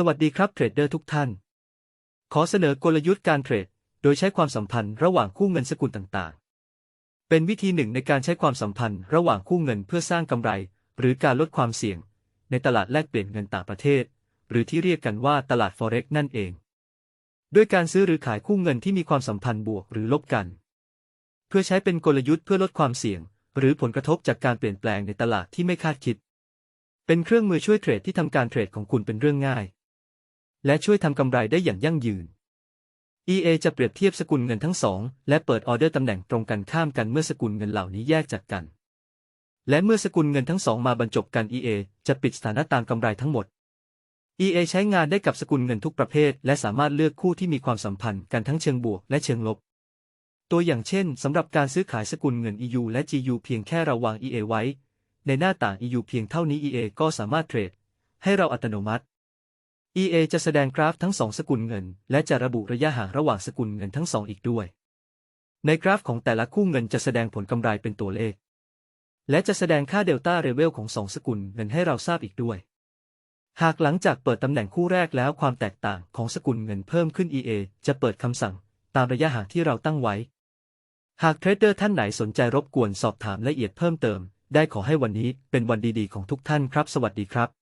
สวัสดีครับเทรดเดอร์ทุกท่าน ขอเสนอกลยุทธ์การเทรด โดยใช้ความสัมพันธ์ระหว่างคู่เงินสกุลต่างๆ เป็นวิธีหนึ่งในการใช้ความสัมพันธ์ระหว่างคู่เงินเพื่อสร้างกำไร หรือการลดความเสี่ยง ในตลาดแลกเปลี่ยนเงินต่างประเทศ หรือที่เรียกกันว่าตลาด Forex นั่นเอง ด้วยการซื้อหรือขายคู่เงินที่มีความสัมพันธ์บวกหรือลบกัน เพื่อใช้เป็นกลยุทธ์เพื่อลดความเสี่ยง หรือผลกระทบจากการเปลี่ยนแปลงในตลาดที่ไม่คาดคิด เป็นเครื่องมือช่วยเทรดที่ทำการเทรดของคุณเป็นเรื่องง่าย และช่วยทำกำไรได้อย่างยั่งยืน EA จะเปรียบเทียบสกุลเงินทั้งสอง และเปิดออเดอร์ตำแหน่งตรงกันข้ามกันเมื่อสกุลเงินเหล่านี้แยกจากกัน และเมื่อสกุลเงินทั้งสองมาบรรจบกัน EA จะปิดสถานะตามกำไรทั้งหมด EA ใช้งานได้กับสกุลเงินทุกประเภท และสามารถเลือกคู่ที่มีความสัมพันธ์กันทั้งเชิงบวกและเชิงลบ ตัวอย่างเช่นสำหรับการซื้อขายสกุลเงิน EU และ GU เพียงแค่เราวาง EA ไว้ ในหน้าต่าง EU เพียงเท่านี้ EA ก็สามารถเทรดให้เราอัตโนมัติ EA จะแสดงกราฟทั้งสองสกุลเงิน และจะระบุระยะห่างระหว่างสกุลเงินทั้งสองอีกด้วย ในกราฟของแต่ละคู่เงินจะแสดงผลกำไรเป็นตัวเลข และจะแสดงค่าเดลต้าเรเวลของสองสกุลเงินให้เราทราบอีกด้วย หากหลังจากเปิดตำแหน่งคู่แรกแล้วความแตกต่างของสกุลเงินเพิ่มขึ้น EA จะเปิดคำสั่ง ตามระยะห่างที่เราตั้งไว้ หากเทรดเดอร์ท่านไหนสนใจรบกวนสอบถามละเอียดเพิ่มเติม ได้ขอให้วันนี้เป็นวันดีๆของทุกท่านครับ สวัสดีครับ